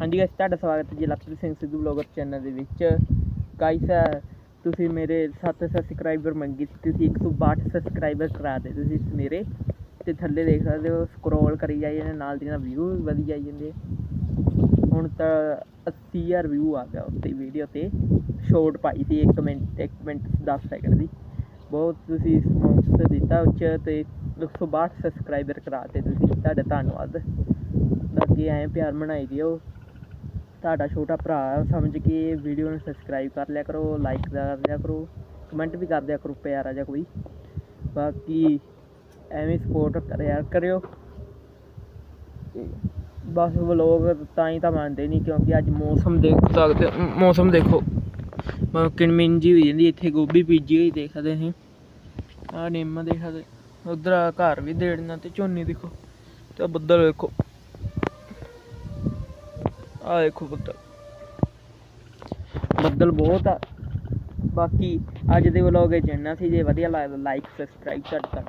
ਹਾਂਜੀ ਗਾਇਸ ਤੁਹਾਡਾ ਸਵਾਗਤ ਹੈ ਜੀ ਲਖਪ੍ਰੀਤ ਸਿੰਘ ਸਿੱਧੂ ਬਲੌਗਰ ਚੈਨਲ ਦੇ ਵਿੱਚ। ਗਾਇਸ ਤੁਸੀਂ ਮੇਰੇ 7 ਸਬਸਕ੍ਰਾਈਬਰ ਮੰਗੀ ਸੀ, ਤੁਸੀਂ 162 ਸਬਸਕ੍ਰਾਈਬਰ ਕਰਾ ਦੇ ਤੁਸੀਂ ਮੇਰੇ। ਤੇ ਥੱਲੇ ਦੇਖ ਸਕਦੇ ਹੋ ਸਕਰੋਲ ਕਰੀ ਜਾਈ ਜਾਂਦੇ, ਨਾਲ ਦੀ ਨਾਲ ਵਿਊ ਵੀ ਵਧੀ ਜਾਈ ਜਾਂਦੇ। ਹੁਣ ਤਾਂ 80000 ਵਿਊ ਆ ਗਿਆ ਉੱਤੇ ਵੀਡੀਓ ਤੇ। ਸ਼ਾਰਟ ਪਾਈ ਸੀ 1 ਮਿੰਟ 1 ਮਿੰਟ 10 ਸੈਕਿੰਡ ਦੀ। ਬਹੁਤ ਤੁਸੀਂ ਸਪੌਂਸਰ ਦਿੱਤਾ ਉੱਚ ਤੇ 162 ਸਬਸਕ੍ਰਾਈਬਰ ਕਰਾਤੇ ਤੁਸੀਂ, ਤੁਹਾਡਾ ਧੰਨਵਾਦ। ਬਾਕੀ ਐਂ ਪਿਆਰ ਬਣਾਈ ਦਿਓ। ਤੁਹਾਡਾ ਛੋਟਾ ਭਰਾ ਸਮਝ ਕੇ ਵੀਡੀਓ ਨੂੰ ਸਬਸਕ੍ਰਾਈਬ ਕਰ ਲਿਆ ਕਰੋ ਲਾਈਕ ਕਰ ਲਿਆ ਕਰੋ ਕਮੈਂਟ ਵੀ ਕਰ ਦਿਆ ਕਰੋ ਪਿਆਰਾ ਜਿਹਾ ਕੋਈ। ਬਾਕੀ ਐਵੇਂ ਸਪੋਰਟ ਕਰਿਆ ਕਰਿਓ। ਬਸ ਵਲੋਗ ਤਾਂ ਹੀ ਤਾਂ ਮੰਨਦੇ ਨਹੀਂ ਕਿਉਂਕਿ ਅੱਜ ਮੌਸਮ ਦੇਖ ਸਕਦੇ ਮੌਸਮ ਦੇਖੋ। ਮ- ਜੀ ਹੋਈ ਜਾਂਦੀ, ਇੱਥੇ ਗੋਭੀ ਬੀਜੀ ਹੋਈ ਦੇਖਦੇ ਸੀ ਆ ਨਿੰਮ ਦੇਖ ਉਧਰ ਘਰ ਵੀ ਦੇੜਨਾ ਤੇ ਝੋਨੇ ਦੇਖੋ। ਤੇ ਆਹ ਬੱਦਲ ਵੇਖੋ। ਆ ਦੇਖੋ ਬੱਦਲ ਬੱਦਲ ਬਹੁਤ ਆ। ਬਾਕੀ ਅੱਜ ਦੇ ਵਲੋਗ ਇਹ ਜਿੰਨਾ ਸੀ। ਜੇ ਵਧੀਆ ਲੱਗਦਾ ਲਾਈਕ ਸਬਸਕ੍ਰਾਈਬ ਕਰ ਕਰ